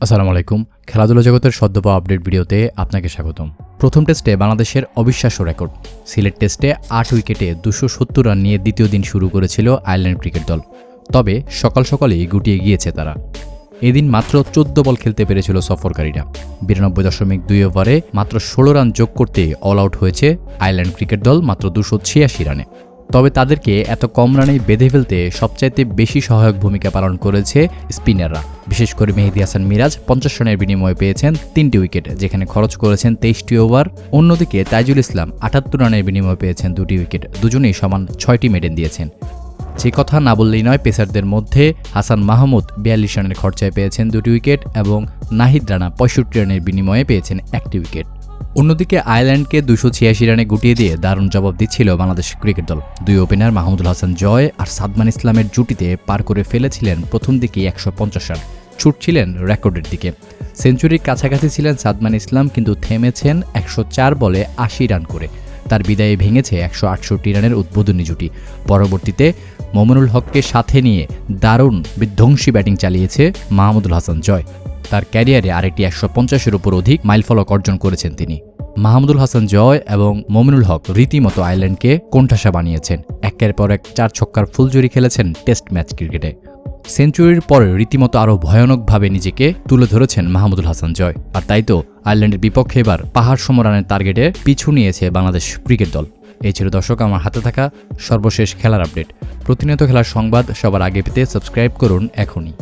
আসসালামু আলাইকুম। খেলাধুলা জগতের সদ্য পাওয়া আপডেট ভিডিওতে আপনাকে স্বাগতম। প্রথম টেস্টে বাংলাদেশের অবিশ্বাস্য রেকর্ড। সিলেট টেস্টে আট উইকেটে দুশো সত্তর রান নিয়ে দ্বিতীয় দিন শুরু করেছিল আয়ারল্যান্ড ক্রিকেট দল। তবে সকাল সকালেই গুটিয়ে গিয়েছে তারা। এদিন মাত্র চোদ্দ বল খেলতে পেরেছিল সফরকারীরা। বিরানব্বই দশমিক দুই ওভারে মাত্র ষোলো রান যোগ করতে অল আউট হয়েছে আয়ারল্যান্ড ক্রিকেট দল মাত্র দুশো ছিয়াশি রানে। তবে তাদেরকে এত কম রানে বেঁধে ফেলতে সবচাইতে বেশি সহায়ক ভূমিকা পালন করেছে স্পিনাররা। বিশেষ করে মেহেদি হাসান মিরাজ পঞ্চাশ রানের বিনিময়ে পেয়েছেন তিনটি উইকেট, যেখানে খরচ করেছেন তেইশটি ওভার। অন্যদিকে তাইজুল ইসলাম আটাত্তর রানের বিনিময়ে পেয়েছেন দুটি উইকেট, দুজনেই সমান ছয়টি মেডেন দিয়েছেন। যে কথা না বললেই নয়, পেসারদের মধ্যে হাসান মাহমুদ বিয়াল্লিশ রানের খরচায় পেয়েছেন দুটি উইকেট এবং নাহিদ রানা পঁয়ষট্টি রানের বিনিময়ে পেয়েছেন একটি উইকেট। অন্যদিকে আয়ারল্যান্ডকে দুশো ছিয়াশি রানে গুটিয়ে দিয়ে দারুণ জবাব দিচ্ছিল বাংলাদেশ ক্রিকেট দল। দুই ওপেনার মাহমুদুল হাসান জয় আর সাদমান ইসলামের জুটিতে পার করে ফেলেছিলেন প্রথম দিকেই একশো পঞ্চাশ রান, ছুটছিলেন রেকর্ডের দিকে। সেঞ্চুরির কাছাকাছি ছিলেন সাদমান ইসলাম, কিন্তু থেমেছেন একশো চার বলে আশি রান করে। তার বিদায়ে ভেঙেছে একশো আটষট্টি রানের উদ্বোধনী জুটি। পরবর্তীতে মোমিনুল হককে সাথে নিয়ে দারুণ বিধ্বংসী ব্যাটিং চালিয়েছে মাহমুদুল হাসান জয়। তার ক্যারিয়ারে আরেকটি একশো পঞ্চাশের উপর অধিক মাইলফলক অর্জন করেছেন তিনি। মাহমুদুল হাসান জয় এবং মমিনুল হক রীতিমতো আয়ারল্যান্ডকে কোণঠাসা বানিয়েছেন। একের পর এক চার ছক্কার ফুলজুরি খেলেছেন টেস্ট ম্যাচ ক্রিকেটে। সেঞ্চুরির পরে রীতিমতো আরও ভয়ানকভাবে নিজেকে তুলে ধরেছেন মাহমুদুল হাসান জয়। আর তাই তো আয়ারল্যান্ডের বিপক্ষে এবার পাহাড় সমরানের টার্গেটে পিছু নিয়েছে বাংলাদেশ ক্রিকেট দল। এই ছিল দর্শক, আমার হাতে থাকা সর্বশেষ খেলার আপডেট। প্রতিনিয়ত খেলার সংবাদ সবার আগে পেতে সাবস্ক্রাইব করুন এখনই।